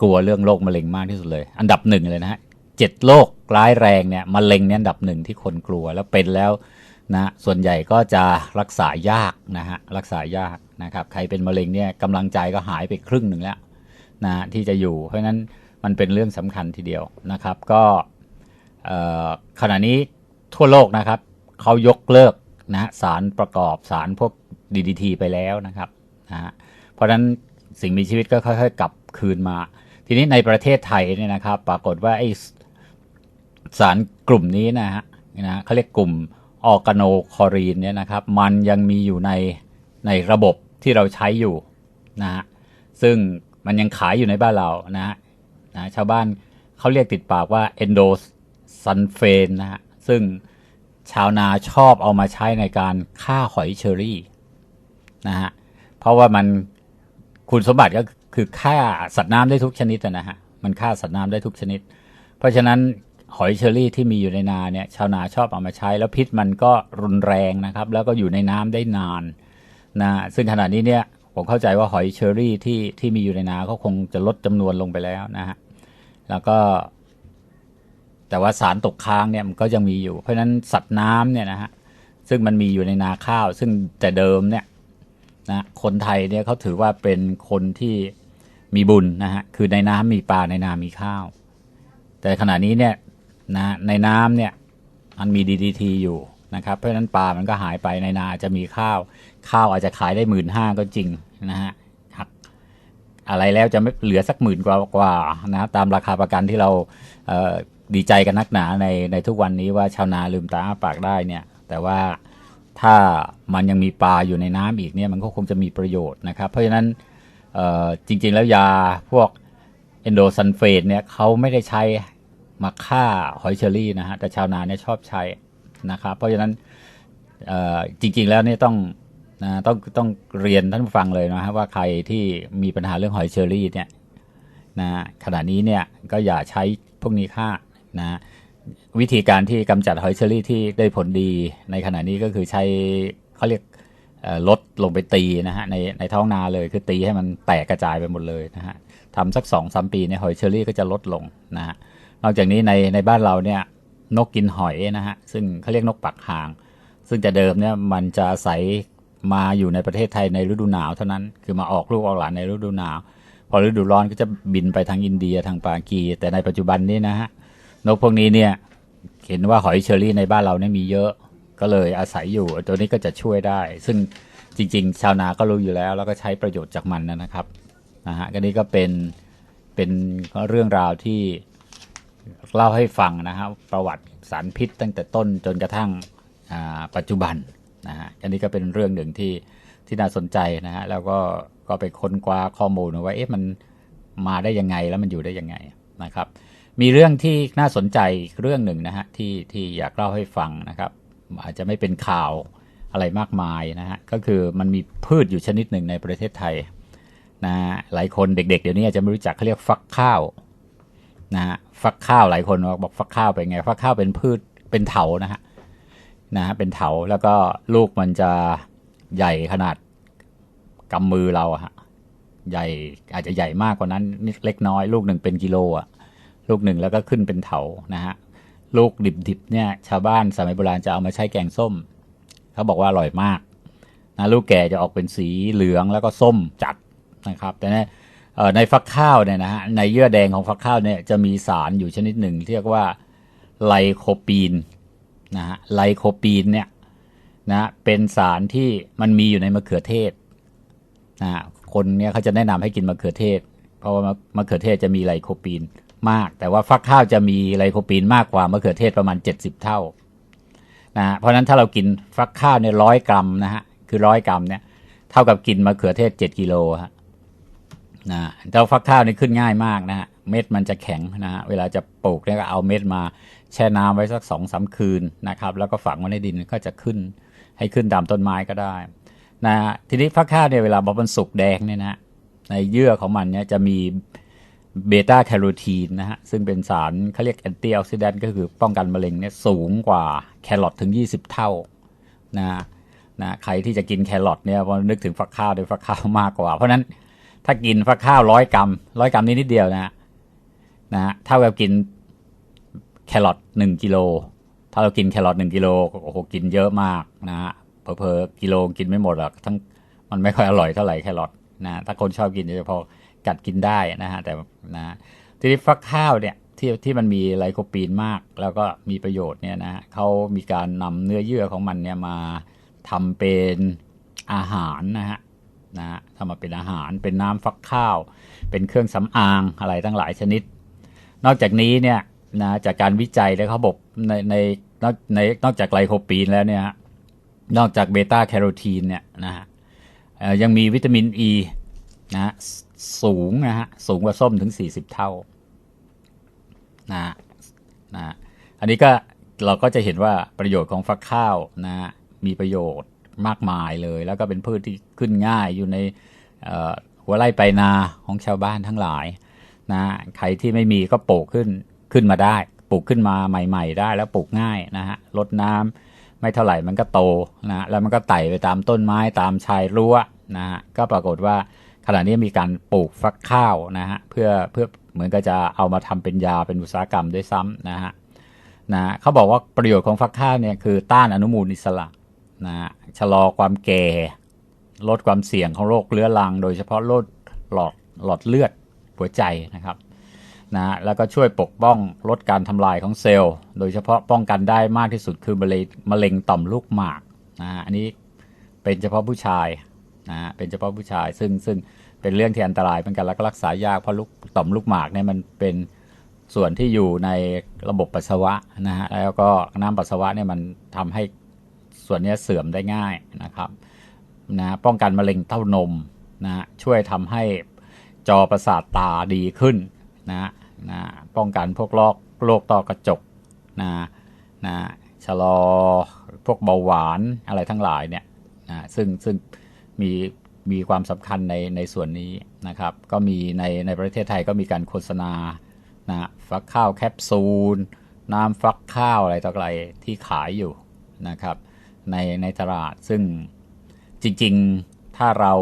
กลัวเรื่องโรคมะเร็งมากที่สุดเลย อันดับหนึ่งเลยนะฮะเจ็ดโรคร้ายแรงเนี่ยมะเร็งเนี่ยอันดับหนึ่งที่คนกลัวแล้วเป็นแล้วนะส่วนใหญ่ก็จะรักษายากนะฮะรักษายากนะครับใครเป็นมะเร็งเนี่ยกำลังใจก็หายไปครึ่งหนึ่งแล้วนะที่จะอยู่ เพราะนั้นมันเป็นเรื่องสำคัญทีเดียวนะครับ ก็ขณะนี้ทั่วโลกนะครับเขายกเลิกนะสารประกอบสารพวก DDT ไปแล้วนะครับนะฮะเพราะฉะนั้นสิ่งมีชีวิตก็ค่อยๆ กลับคืนมา ทีนี้ในประเทศไทยเนี่ยนะครับ ปรากฏว่าไอสารกลุ่มนี้นะฮะนะเขาเรียกกลุ่มออร์แกโนคอรีนเนี่ยนะครับ มันยังมีอยู่ในในระบบที่เราใช้อยู่นะฮะซึ่งมันยังขายอยู่ในบ้านเรานะฮะนะชาวบ้านเขาเรียกติดปากว่าเอนโดซันเฟนนะฮะซึ่งชาวนาชอบเอามาใช้ในการฆ่าหอยเชอรี่นะฮะเพราะว่ามันคุณสมบัติก็ คือฆ่าสัตว์น้ำได้ทุกชนิดนะฮะมันฆ่าสัตว์น้ำได้ทุกชนิด เพราะฉะนั้นหอยเชอรี่ที่มีอยู่ในนาเนี่ยชาวนาชอบเอามาใช้ แล้วพิษมันก็รุนแรงนะครับ แล้วก็อยู่ในน้ำได้นานนะซึ่งขณะนี้เนี่ยผมเข้าใจว่าหอยเชอรี่ที่ที่มีอยู่ในนาเขาคงจะลดจำนวนลงไปแล้วนะฮะแล้วก็ แต่ว่าสารตกค้างเนี่ยมันก็ยังมีอยู่ เพราะฉะนั้นสัตว์น้ำเนี่ยนะฮะซึ่งมันมีอยู่ในนาข้าว ซึ่งแต่เดิมเนี่ยนะคนไทยเนี่ยเขาถือว่าเป็นคนที่ มีบุญนะฮะคือในน้ำมีปลาในนามีข้าว แต่ขณะนี้เนี่ยนะในน้ำเนี่ยมันมีดีดีทีอยู่นะครับเพราะฉะนั้นปลามันก็หายไปในนาจะมีข้าว ข้าวอาจจะขายได้หมื่นห้าก็จริงนะฮะหักอะไรแล้วจะไม่เหลือสักหมื่นกว่ากว่านะตามราคาประกันที่เราเดีใจกันนักหนาในในทุกวันนี้ว่าชาวนาลืมตาอ้าปากได้เนี่ย แต่ว่าถ้ามันยังมีปลาอยู่ในน้ำอีกเนี่ยมันก็คงจะมีประโยชน์นะครับ เพราะฉะนั้น จริง ๆ แล้วยาพวกเอนโดซันเฟตเนี่ยเขาไม่ได้ใช้มาฆ่าหอยเชอรี่นะฮะแต่ชาวนาเนี่ยชอบใช้นะครับเพราะฉะนั้นจริง ๆ แล้วเนี่ยต้องนะต้องต้องเรียนท่านผู้ฟังเลยนะฮะว่าใครที่มีปัญหาเรื่องหอยเชอรี่เนี่ยนะขณะนี้เนี่ยก็อย่าใช้พวกนี้ฆ่านะวิธีการที่กำจัดหอยเชอรี่ที่ได้ผลดีในขณะนี้ก็คือใช้เขาเรียก ลดลงไปตีนะฮะในในท้องนาเลยคือตีให้มันแตกกระจายไปหมดเลยนะฮะทำสักสองสามปีในหอยเชอรี่ก็จะลดลงนะฮะนอกจากนี้ในในบ้านเราเนี่ยนกกินหอยนะฮะซึ่งเขาเรียกนกปักหาง ซึ่งแต่เดิมเนี่ยมันจะอาศัยมาอยู่ในประเทศไทยในฤดูหนาวเท่านั้นคือมาออกลูกออกหลานในฤดูหนาว พอฤดูร้อนก็จะบินไปทางอินเดียทางปากี แต่ในปัจจุบันนี้นะฮะนกพวกนี้เนี่ยเห็นว่าหอยเชอรี่ในบ้านเราเนี่ยมีเยอะ ก็เลยอาศัยอยู่ ตัวนี้ก็จะช่วยได้ ซึ่งจริง ๆ ชาวนาก็รู้อยู่แล้ว แล้วก็ใช้ประโยชน์จากมันนะครับนะฮะก็นี้ก็เป็นเป็นเรื่องราวที่เล่าให้ฟังนะครับ ประวัติสารพิษตั้งแต่ต้นจนกระทั่งปัจจุบันนะฮะอันนี้ก็เป็นเรื่องหนึ่งที่ที่น่าสนใจนะฮะแล้วก็ก็ไปค้นคว้าข้อมูลว่าเอ๊ะมันมาได้ยังไงแล้วมันอยู่ได้ยังไงนะครับ มีเรื่องที่น่าสนใจเรื่องหนึ่งนะฮะที่ที่อยากเล่าให้ฟังนะครับ อาจจะไม่เป็นข่าวอะไรมากมายนะฮะ ก็คือมันมีพืชอยู่ชนิดหนึ่งในประเทศไทยนะหลายคนเด็ก ๆ เดี๋ยวนี้อาจจะไม่รู้จักเขาเรียกฟักข้าวนะฮะฟักข้าวหลายคนบอกฟักข้าวเป็นไง ฟักข้าวเป็นพืชเป็นเถานะฮะนะฮะเป็นเถาแล้วก็ลูกมันจะใหญ่ขนาดกำมือเราอะฮะใหญ่อาจจะใหญ่มากกว่านั้นนิดเล็กน้อย ลูกหนึ่งเป็นกิโลอะลูกหนึ่งแล้วก็ขึ้นเป็นเถานะฮะ ลูกดิบๆเนี่ย ชาวบ้านสมัยโบราณจะเอามาใช้แกงส้ม เขาบอกว่าอร่อยมากนะลูกแก่จะออกเป็นสีเหลืองแล้วก็ส้มจัดนะครับ แต่ในในฟักข้าวเนี่ยนะฮะในเยื่อแดงของฟักข้าวเนี่ยจะมีสารอยู่ชนิดหนึ่ง เรียกว่าไลโคปีนนะฮะไลโคปีนเนี่ยนะเป็นสารที่มันมีอยู่ในมะเขือเทศนะคนเนี่ยเขาจะแนะนำให้กินมะเขือเทศ เพราะว่ามะเขือเทศจะมีไลโคปีน มาก แต่ว่าฟักข้าวจะมีไลโคปีนมากกว่ามะเขือเทศประมาณ 70 เท่านะเพราะฉะนั้นถ้าเรากินฟักข้าวเนี่ยร้อยกรัมนะฮะคือร้อยกรัมเนี่ยเท่ากับกินมะเขือเทศ 7กิโลฮะนะแต่ฟักข้าวนี่ขึ้นง่ายมากนะฮะเม็ดมันจะแข็งนะฮะเวลาจะปลูกเนี่ยก็เอาเม็ดมาแช่น้ำไว้สักสองสาคืนนะครับ แล้วก็ฝังไว้ในดินก็จะขึ้นให้ขึ้นตามต้นไม้ก็ได้นะทีนี้ฟักข้าวเนี่ยเวลาบมันสุกแดงเนี่ยนะในเยื่อของมันเนี่ยจะมี เบต้าแคโรทีนนะฮะ ซึ่งเป็นสารเขาเรียกแอนตี้ออกซิแดนต์ก็คือป้องกันมะเร็งเนี่ยสูงกว่าแครอทถึง 20 เท่านะนะใครที่จะกินแครอทเนี่ยพอนึกถึงฟักข้าวโดยฟักข้าวมากกว่า เพราะนั้นถ้ากินฟักข้าวร้อยกรัมร้อยกรัมนี่นิดเดียวนะฮะนะฮะเท่ากับกินแครอทหนึ่งกิโลถ้าเรากินแครอทหนึ่งกิโลโอ้โหกินเยอะมากนะฮะเพอๆกิโลกินไม่หมดหรอกทั้งมันไม่ค่อยอร่อยเท่าไหร่แครอทนะถ้าคนชอบกินจะพอ กัดกินได้นะฮะแต่นะทีนี้ฟักข้าวเนี่ยที่ที่มันมีไลโคปีนมาก แล้วก็มีประโยชน์เนี่ยนะเขามีการนำเนื้อเยื่อของมันเนี่ยมาทำเป็นอาหารนะฮะนะฮะทำมาเป็นอาหารเป็นน้ำฟักข้าว เป็นเครื่องสำอางอะไรทั้งหลายชนิด นอกจากนี้เนี่ยนะจากการวิจัยแล้วเขาบอกในในนอกในนอกจากไลโคปีนแล้วเนี่ยนอกจากเบต้าแคโรทีนเนี่ยนะฮะยังมีวิตามินอ e, ีนะ สูงนะฮะ สูงกว่าส้มถึง 40 เท่านะฮะนะฮะอันนี้ก็เราก็จะเห็นว่าประโยชน์ของฟักข้าวนะฮะมีประโยชน์มากมายเลย แล้วก็เป็นพืชที่ขึ้นง่ายอยู่ในหัวไร่ไปนาของชาวบ้านทั้งหลายนะใครที่ไม่มีก็ปลูกขึ้นขึ้นมาได้ ปลูกขึ้นมาใหม่ ๆ ได้แล้วปลูกง่ายนะฮะลดน้ำไม่เท่าไหร่มันก็โตนะแล้วมันก็ไต่ไปตามต้นไม้ตามชายรั้วนะฮะก็ปรากฏว่า ขณะนี้มีการปลูกฟักข้าวนะฮะเพื่อเพื่อเหมือนก็จะเอามาทำเป็นยาเป็นอุตสาหกรรมด้วยซ้ำนะฮะนะเขาบอกว่าประโยชน์ของฟักข้าวเนี่ยคือต้านอนุมูลอิสระนะฮะชะลอความแก่ ลดความเสี่ยงของโรคเรื้อรัง โดยเฉพาะโรคหลอดหลอดเลือดหัวใจนะครับนะฮะแล้วก็ช่วยปกป้องลดการทำลายของเซลล์ โดยเฉพาะป้องกันได้มากที่สุดคือมะเร็งมะเร็งต่อมลูกหมากนะฮะอันนี้เป็นเฉพาะผู้ชาย นะฮะเป็นเฉพาะผู้ชายซึ่งซึ่งเป็นเรื่องที่อันตรายเหมือนกันแล้วก็รักษายากเพราะลูกต่อมลูกหมากเนี่ยมันเป็นส่วนที่อยู่ในระบบปัสสาวะนะฮะแล้วก็น้ำปัสสาวะเนี่ยมันทำให้ส่วนนี้เสื่อมได้ง่ายนะครับนะป้องกันมะเร็งเต้านมนะฮะช่วยทำให้จอประสาทตาดีขึ้นนะนะป้องกันพวกโรคโรคต้อกระจกนะนะชะลอพวกเบาหวานอะไรทั้งหลายเนี่ยนะซึ่งซึ่ง มีมีความสำคัญในในส่วนนี้นะครับ ก็มีในในประเทศไทยก็มีการโฆษณานะฟักข้าวแคปซูล น้ำฟักข้าวอะไรต่ออะไรที่ขายอยู่นะครับในในตลาดซึ่งจริงๆถ้าเรา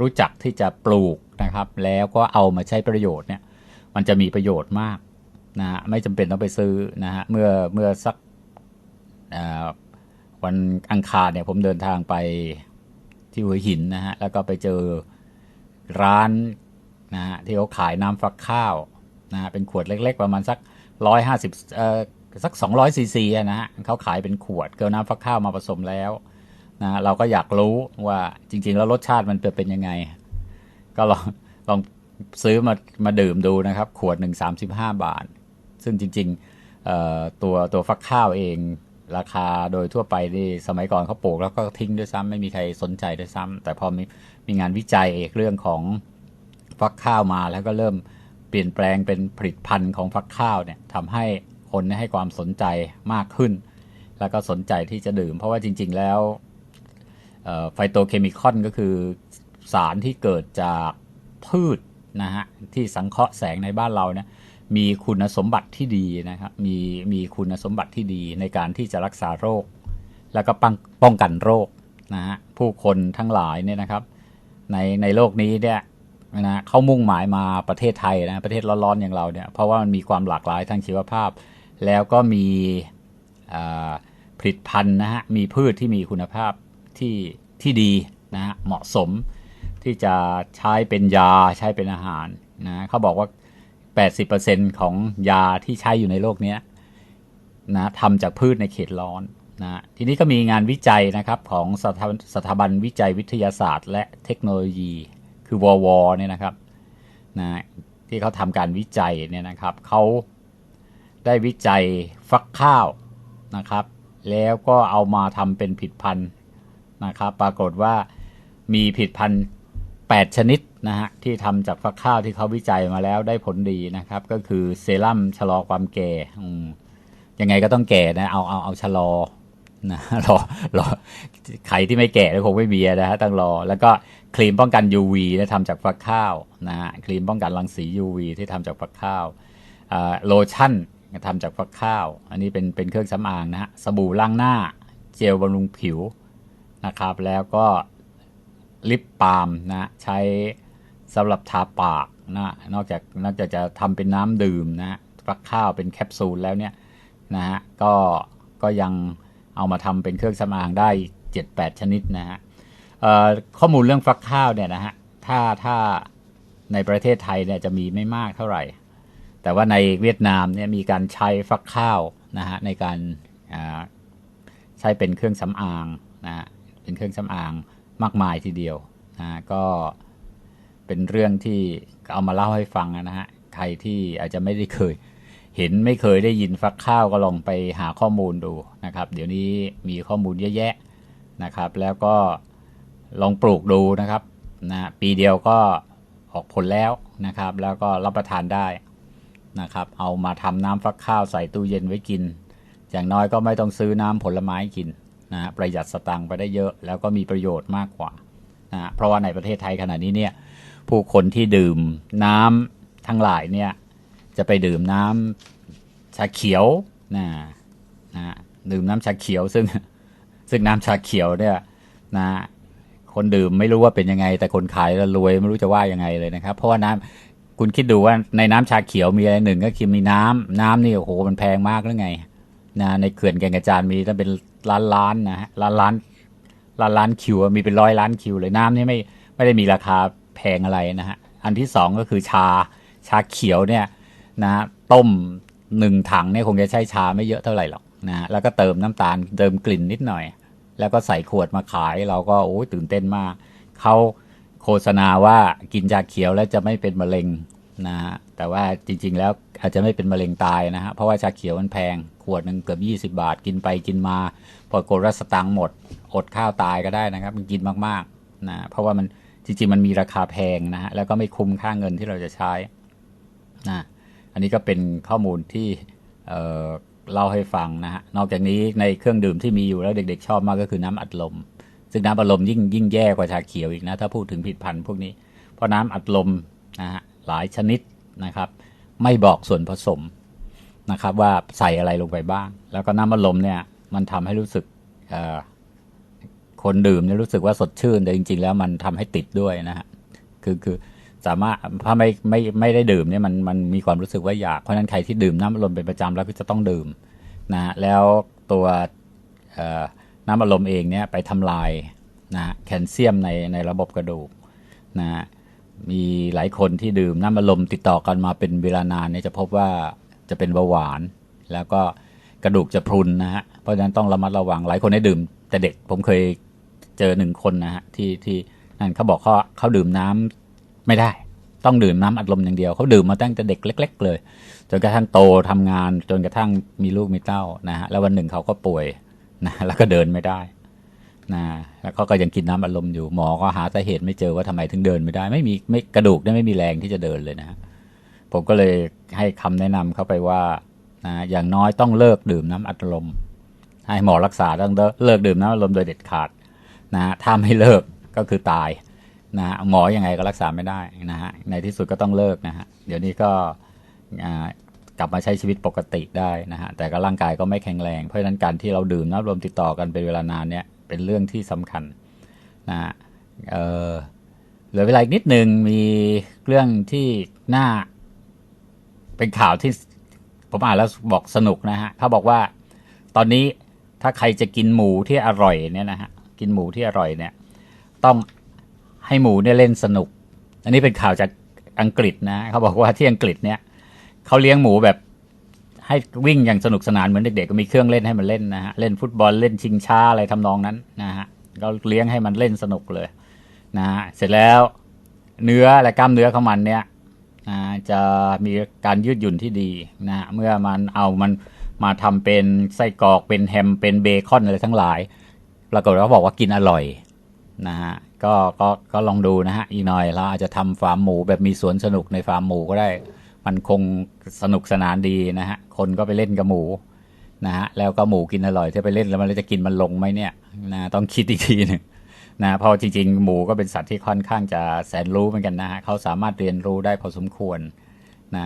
รู้จักที่จะปลูกนะครับ แล้วก็เอามาใช้ประโยชน์เนี่ยมันจะมีประโยชน์มากนะฮะไม่จำเป็นต้องไปซื้อนะฮะเมื่อเมื่อสักวันอังคารเนี่ยผมเดินทางไป ที่หัวหินนะฮะ แล้วก็ไปเจอร้านนะฮะที่เขาขายน้ำฟักข้าวนะฮะเป็นขวดเล็ก ๆ ประมาณสักร้อยห้าสิบเอ่อสักสองร้อยซีซีนะฮะเขาขายเป็นขวดเกลือน้ำฟักข้าวมาผสมแล้วนะเราก็อยากรู้ว่าจริง ๆ แล้วรสชาติมันเป็นยังไง ก็ลองลองซื้อมามาดื่มดูนะครับ ขวดหนึ่งสามสิบห้าบาท ซึ่งจริงๆเอ่อตัวตัวฟักข้าวเอง ราคาโดยทั่วไปนี่สมัยก่อนเขาปลูกแล้วก็ทิ้งด้วยซ้ำไม่มีใครสนใจด้วยซ้ำแต่พอมีมีงานวิจัยเรื่องของฟักข้าวมาแล้วก็เริ่มเปลี่ยนแปลงเป็นผลิตภัณฑ์ของฟักข้าวเนี่ยทำให้คนให้ความสนใจมากขึ้น แล้วก็สนใจที่จะดื่ม เพราะว่าจริง ๆ แล้วไฟโตเคมีคอนก็คือสารที่เกิดจากพืชนะฮะที่สังเคราะห์แสงในบ้านเราเนี่ย มีคุณสมบัติที่ดีนะครับมีมีคุณสมบัติที่ดีในการที่จะรักษาโรค แล้วก็ป้องป้องกันโรคนะฮะผู้คนทั้งหลายเนี่ยนะครับ ในในโลกนี้เนี่ยนะเขามุ่งหมายมาประเทศไทยนะประเทศร้อนๆอย่างเราเนี่ยเพราะว่ามันมีความหลากหลายทางชีวภาพ แล้วก็มีผลิตภัณฑ์นะฮะมีพืชที่มีคุณภาพที่ที่ดีนะฮะเหมาะสมที่จะใช้เป็นยาใช้เป็นอาหารนะเขาบอกว่า 80%ของยาที่ใช้อยู่ในโลกนี้นะทำจากพืชในเขตร้อนนะทีนี้ก็มีงานวิจัยนะครับของสถาสถาบันวิจัยวิทยาศาสตร์ และเทคโนโลยี คือวอวเนี่ยนะครับนะที่เขาทำการวิจัยเนี่ยนะครับเขาได้วิจัยฟักข้าวนะครับ แล้วก็เอามาทำเป็นผลิตภัณฑ์นะครับ ปรากฏว่ามีผลิตภัณฑ์8ชนิด นะฮะที่ทำจากฟักข้าวที่เขาวิจัยมาแล้วได้ผลดีนะครับ ก็คือเซรั่มชะลอความแก่ยังไงก็ต้องแก่นะเอาเอาเอาชะลอนะรอรอใครที่ไม่แก่ก็คงไม่มีนะฮะต้องรอ แล้วก็ครีมป้องกัน UV นะทำจากฟักข้าวนะฮะครีมป้องกันรังสี UV ที่ทำจากฟักข้าวโลชั่นทำจากฟักข้าว อันนี้เป็นเป็นเครื่องสำอางนะฮะสบู่ล้างหน้า เจลบำรุงผิวนะครับ แล้วก็ลิปปาล์มนะใช้ สำหรับทาปากนะนอกจากนอกจากจะทำเป็นน้ำดื่มนะฟักข้าวเป็นแคปซูลแล้วเนี่ยนะฮะก็ก็ยังเอามาทำเป็นเครื่องสำอางได้ 7-8 ชนิดนะฮะข้อมูลเรื่องฟักข้าวเนี่ยนะฮะถ้าถ้าในประเทศไทยเนี่ยจะมีไม่มากเท่าไหร่ แต่ว่าในเวียดนามเนี่ยมีการใช้ฟักข้าวนะฮะในการใช้เป็นเครื่องสำอางนะฮะเป็นเครื่องสำอางมากมายทีเดียวนะฮะก็ เป็นเรื่องที่เอามาเล่าให้ฟังนะฮะ ใครที่อาจจะไม่ได้เคย เห็นไม่เคยได้ยินฟักข้าวก็ลองไปหาข้อมูลดูนะครับ เดี๋ยวนี้มีข้อมูลเยอะแยะนะครับ แล้วก็ลองปลูกดูนะครับนะปีเดียวก็ออกผลแล้วนะครับ แล้วก็รับประทานได้นะครับ เอามาทำน้ำฟักข้าวใส่ตู้เย็นไว้กิน อย่างน้อยก็ไม่ต้องซื้อน้ำผลไม้กินนะฮะประหยัดสตังค์ไปได้เยอะ แล้วก็มีประโยชน์มากกว่านะฮะเพราะว่าในประเทศไทยขณะนี้เนี่ย ผู้คนที่ดื่มน้ำทั้งหลายเนี่ย จะไปดื่มน้ำชาเขียวนะนะดื่มน้ำชาเขียวซึ่งซึ่งน้ำชาเขียวเนี่ยนะคนดื่มไม่รู้ว่าเป็นยังไง แต่คนขายรวยไม่รู้จะว่ายังไงเลยนะครับ เพราะว่าน้ำคุณคิดดูว่าในน้ำชาเขียวมีอะไรหนึ่งก็คือมีน้ำน้ำนี่โอ้โหมันแพงมากหรือไงนะในเขื่อนแก่งกระจานมีตั้งเป็นล้านล้านนะฮะล้านล้านล้านล้านคิวมีเป็นร้อยล้านคิวเลยน้ำนี่ไม่ไม่ได้มีราคา แพงอะไรนะฮะ อันที่สองก็คือชาชาเขียวเนี่ยนะต้มหนึ่งถังเนี่ยคงจะใช้ชาไม่เยอะเท่าไหร่หรอกนะฮะแล้วก็เติมน้ำตาลเติมกลิ่นนิดหน่อย แล้วก็ใส่ขวดมาขายเราก็โอ้ยตื่นเต้นมากเขาโฆษณาว่ากินชาเขียวแล้วจะไม่เป็นมะเร็งนะฮะแต่ว่าจริง ๆ แล้วอาจจะไม่เป็นมะเร็งตายนะฮะเพราะว่าชาเขียวมันแพง ขวดหนึ่งเกือบ20 บาท กินไปกินมา พอกดรัสตังค์หมด อดข้าวตายก็ได้นะครับ มันกินมากๆนะเพราะว่ามัน จริงๆมันมีราคาแพงนะฮะแล้วก็ไม่คุ้มค่าเงินที่เราจะใช้นะอันนี้ก็เป็นข้อมูลที่เเล่าให้ฟังนะฮะนอกจากนี้ในเครื่องดื่มที่มีอยู่แล้วเด็กๆ ชอบมากก็คือน้ำอัดลม ซึ่งน้ำอัดลมยิ่งยิ่งแย่กว่าชาเขียวอีกนะถ้าพูดถึงผิดพันธุ์พวกนี้ เพราะน้ำอัดลมนะฮะหลายชนิดนะครับ ไม่บอกส่วนผสมนะครับ ว่าใส่อะไรลงไปบ้าง แล้วก็น้ำอัดลมเนี่ยมันทำให้รู้สึกอ คนดื่มเนี่ยรู้สึกว่าสดชื่น แต่จริง ๆ แล้วมันทำให้ติดด้วยนะฮะคือคือสามารถถ้าไม่ไม่ไม่ได้ดื่มเนี่ยมันมันมีความรู้สึกว่าอยากเพราะนั้นใครที่ดื่มน้ำอัดลมเป็นประจำแล้วก็จะต้องดื่มนะฮะแล้วตัวน้ำอัดลมเองเนี่ยไปทำลายนะแคลเซียมในในระบบกระดูกนะมีหลายคนที่ดื่มน้ำอัดลมติดต่อกันมาเป็นเวลานานเนี่ยจะพบว่าจะเป็นเบาหวาน แล้วก็กระดูกจะพรุนนะฮะเพราะฉะนั้นต้องระมัดระวังหลายคนได้ดื่มแต่เด็กผมเคย เจอหนึ่งคนนะฮะที่ที่นั่นเขาบอกเขาเขาดื่มน้ำไม่ได้ ต้องดื่มน้ำอัดลมอย่างเดียวเขาดื่มมาตั้งแต่เด็กเล็ก ๆ เลยจนกระทั่งโตทำงานจนกระทั่งมีลูกมีเต้านะฮะแล้ววันหนึ่งเขาก็ป่วยนะแล้วก็เดินไม่ได้นะแล้วเขาก็ยังกินน้ำอัดลมอยู่หมอก็หาสาเหตุไม่เจอว่าทำไมถึงเดินไม่ได้ ไม่มีไม่กระดูกเนี่ยไม่มีแรงที่จะเดินเลยนะฮะผมก็เลยให้คำแนะนำเข้าไปว่านะอย่างน้อยต้องเลิกดื่มน้ำอัดลมให้หมอรักษาต้องเลิกดื่มน้ำอัดลมโดยเด็ดขาด นะฮะถ้าไม่เลิกก็คือตายนะฮะหมอยังไงก็รักษาไม่ได้นะฮะในที่สุดก็ต้องเลิกนะฮะเดี๋ยวนี้ก็กลับมาใช้ชีวิตปกติได้นะฮะแต่ก็ร่างกายก็ไม่แข็งแรง เพราะฉะนั้นการที่เราดื่มน้ำอัดลมติดต่อกันเป็นเวลานานเนี่ยเป็นเรื่องที่สำคัญนะฮะเออเหลือเวลาอีกนิดหนึ่งมีเรื่องที่น่าเป็นข่าวที่ผมอ่านแล้วบอกสนุกนะฮะเขาบอกว่าตอนนี้ถ้าใครจะกินหมูที่อร่อยเนี่ยนะฮะ กินหมูที่อร่อยเนี่ย ต้องให้หมูเนี่ยเล่นสนุก อันนี้เป็นข่าวจากอังกฤษนะเขาบอกว่าที่อังกฤษเนี่ยเขาเลี้ยงหมูแบบให้วิ่งอย่างสนุกสนานเหมือนเด็กๆก็มีเครื่องเล่นให้มันเล่นนะฮะเล่นฟุตบอลเล่นชิงช้าอะไรทำนองนั้นนะฮะก็เลี้ยงให้มันเล่นสนุกเลยนะฮะเสร็จแล้วเนื้อและกล้ามเนื้อของมันเนี่ยจะมีการยืดหยุ่นที่ดีนะฮะเมื่อมันเอามันมาทำเป็นไส้กรอกเป็นแฮมเป็นเบคอนอะไรทั้งหลาย ปรากฏว่าเขาบอกว่ากินอร่อยนะฮะก็ก็ก็ลองดูนะฮะอีกหน่อยเราอาจจะทำฟาร์มหมูแบบมีสวนสนุกในฟาร์มหมูก็ได้ มันคงสนุกสนานดีนะฮะคนก็ไปเล่นกับหมูนะฮะแล้วก็หมูกินอร่อยถ้าไปเล่นแล้วมันจะกินมันลงไหมเนี่ยนะต้องคิดอีกทีหนึ่งนะเพราะจริงๆ หมูก็เป็นสัตว์ที่ค่อนข้างจะแสนรู้เหมือนกันนะฮะเขาสามารถเรียนรู้ได้พอสมควรนะ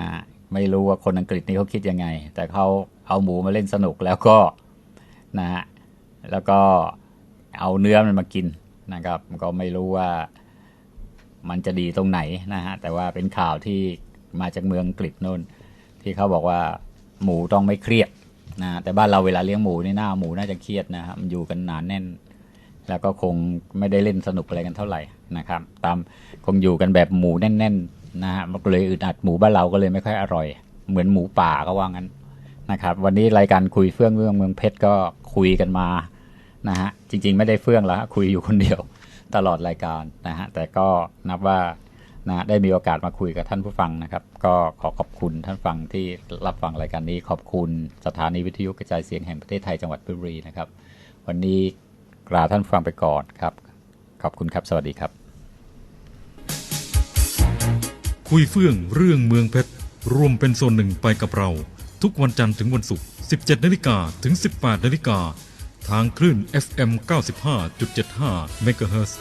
ไม่รู้ว่าคนอังกฤษนี่เขาคิดยังไง แต่เขาเอาหมูมาเล่นสนุกแล้วก็นะฮะแล้วก็ เอาเนื้อมันมากินนะครับ ก็ไม่รู้ว่ามันจะดีตรงไหนนะฮะ แต่ว่าเป็นข่าวที่มาจากเมืองกฤษโน่น ที่เขาบอกว่าหมูต้องไม่เครียดนะแต่บ้านเราเวลาเลี้ยงหมูนี่หน้าหมูน่าจะเครียดนะฮะมันอยู่กันหนานแน่น แล้วก็คงไม่ได้เล่นสนุกอะไรกันเท่าไหร่นะครับ ตามคงอยู่กันแบบหมูแน่นๆนะฮะมันก็เลยอึดอัดหมูบ้านเราก็เลยไม่ค่อยอร่อย เหมือนหมูป่าก็ว่างั้นนะครับ วันนี้รายการคุยเฟื่องเรื่องเมืองเพชรก็คุยกันมา นะฮะจริง ๆ ไม่ได้เฟื่องแล้วคุยอยู่คนเดียวตลอดรายการนะฮะแต่ก็นับว่านะได้มีโอกาสมาคุยกับท่านผู้ฟังนะครับ ก็ขอขอบคุณท่านฟังที่รับฟังรายการนี้ ขอบคุณสถานีวิทยุกระจายเสียงแห่งประเทศไทยจังหวัดเพชรบุรีนะครับ วันนี้กราท่านฟังไปก่อนครับ ขอบคุณครับ สวัสดีครับ คุยเฟื่องเรื่องเมืองเพชรร่วมเป็นส่วนหนึ่งไปกับเรา ทุกวันจันทร์ถึงวันศุกร์ 17นาฬิกาถึง 18นาฬิกา ทางคลื่น FM 95.75เมกะเฮิรตซ์